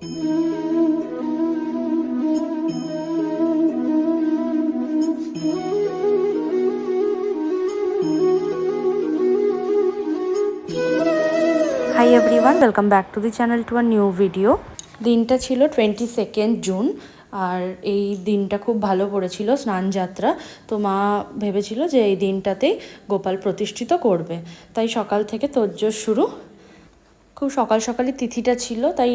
Hi everyone welcome back to the channel to our new video দিনটা ছিল twenty second June আর এই দিনটা খুব ভালো পড়েছিল স্নানযাত্রা তো মা ভেবেছিল যে এই দিনটাতেই গোপাল প্রতিষ্ঠিত করবে। তাই সকাল থেকে তোজ্জোর শুরু খুব সকাল সকালে তিথিটা ছিল, তাই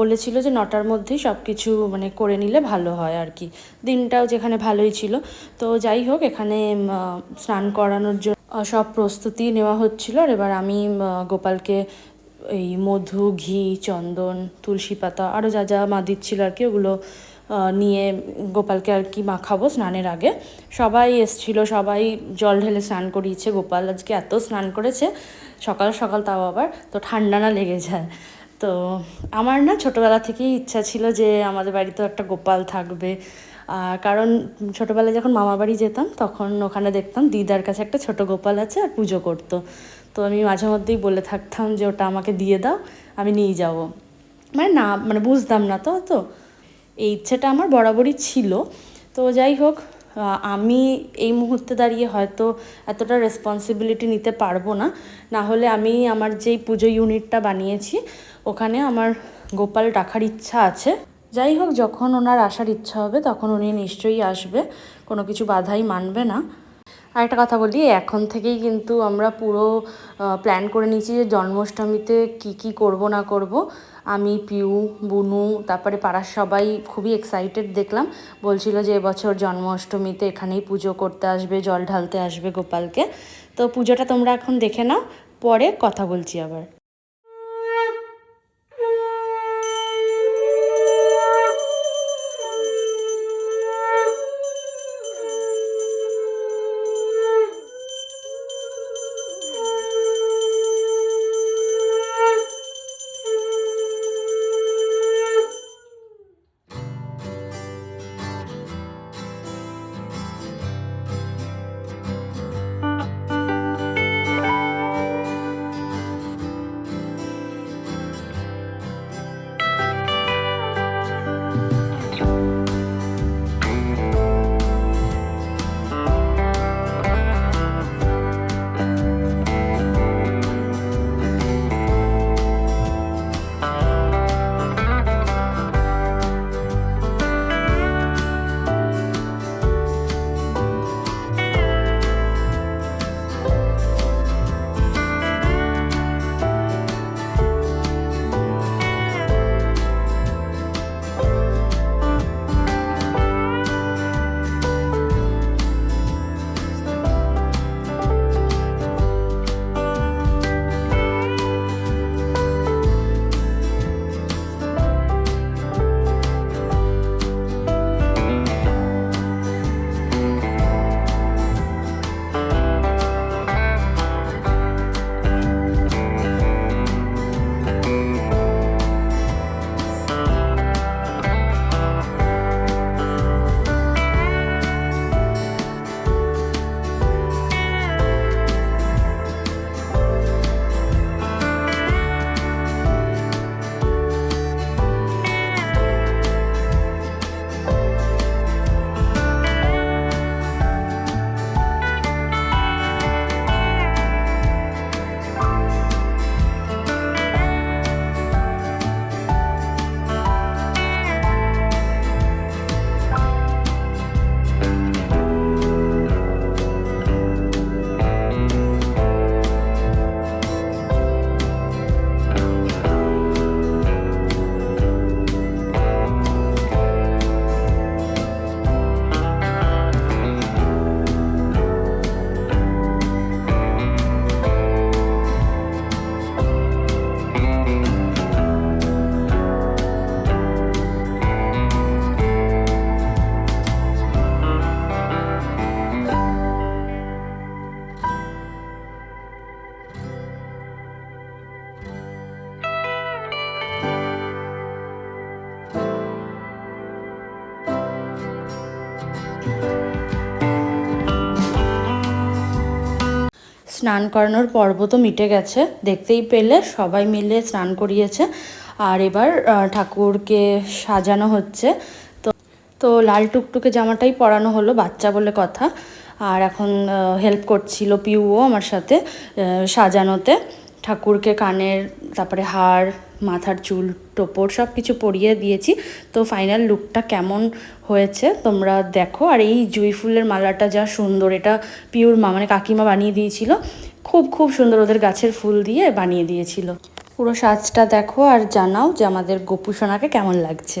বলেছিল যে নটার মধ্যেই সব কিছু মানে করে নিলে ভালো হয় আর কি। দিনটাও যেখানে ভালোই ছিল। তো যাই হোক, এখানে স্নান করানোর জন্য সব প্রস্তুতি নেওয়া হচ্ছিল। আর এবার আমি গোপালকে এই মধু, ঘি, চন্দন, তুলসী পাতা আরও যা যা মা দিচ্ছিল আর কি, ওগুলো নিয়ে গোপালকে আর কি মাখাবো স্নানের আগে। সবাই এসছিল, সবাই জল ঢেলে স্নান করিয়েছে। গোপাল আজকে এত স্নান করেছে, সকাল সকাল তাও আবার, তো ঠান্ডা না লেগে যায়। তো আমার না ছোটোবেলা থেকেই ইচ্ছা ছিল যে আমাদের বাড়িতেও একটা গোপাল থাকবে। কারণ ছোটোবেলায় যখন মামা বাড়ি যেতাম, তখন ওখানে দেখতাম দিদার কাছে একটা ছোট গোপাল আছে আর পুজো করতো। তো আমি মাঝে মধ্যেই বলে থাকতাম যে ওটা আমাকে দিয়ে দাও, আমি নিয়ে যাব। মানে না মানে বুঝতাম না তো তো এই ইচ্ছেটা আমার বরাবরই ছিল। তো যাই হোক আমি এই মুহূর্তে দাঁড়িয়ে হয়তো এতটা রেসপন্সিবিলিটি নিতে পারব না। না হলে আমি আমার যেই পুজো ইউনিটটা বানিয়েছি, ওখানে আমার গোপাল রাখার ইচ্ছা আছে। যাই হোক, যখন ওনার আসার ইচ্ছা হবে, তখন উনি নিশ্চয়ই আসবে। কোনো কিছু বাধাই মানবে না। আর একটা কথা বলি, এখন থেকেই কিন্তু আমরা পুরো প্ল্যান করে নিয়েছি যে জন্মাষ্টমীতে কি কি করব না করব। আমি, পিউ, বুনু, তারপরে পাড়ার সবাই খুবই এক্সাইটেড দেখলাম। বলছিল যে এবছর জন্মাষ্টমীতে এখানেই পুজো করতে আসবে, জল ঢালতে আসবে গোপালকে। তো পুজোটা তোমরা এখন দেখে নাও, পরে কথা বলছি আবার। স্নান করানোর পর্ব তো মিটে গেছে, দেখতেই পেলে সবাই মিলে স্নান করিয়েছে। আর এবার ঠাকুরকে সাজানো হচ্ছে। তো তো লাল টুকটুকে জামাটাই পরানো হলো, বাচ্চা বলে কথা। আর এখন হেল্প করছিল পিউও আমার সাথে সাজানোতে। ঠাকুরকে কানের, তারপরে হার মাথার চুল টোপর সব কিছু পরিয়ে দিয়েছি। তো ফাইনাল লুকটা কেমন হয়েছে তোমরা দেখো। আর এই জুঁই ফুলের মালাটা যা সুন্দর, এটা পিওর মা মানে কাকিমা বানিয়ে দিয়েছিল। খুব খুব সুন্দর ওদের গাছের ফুল দিয়ে বানিয়ে দিয়েছিল। পুরো সাজটা দেখো আর জানাও যে আমাদের গোপু সোনাকে কেমন লাগছে।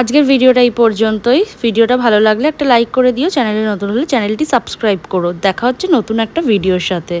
আজকের ভিডিওটা এই পর্যন্তই। ভিডিওটা ভালো লাগলে একটা লাইক করে দিও। চ্যানেলে নতুন হলে চ্যানেলটি সাবস্ক্রাইব করো। দেখা হচ্ছে নতুন একটা ভিডিওর সাথে।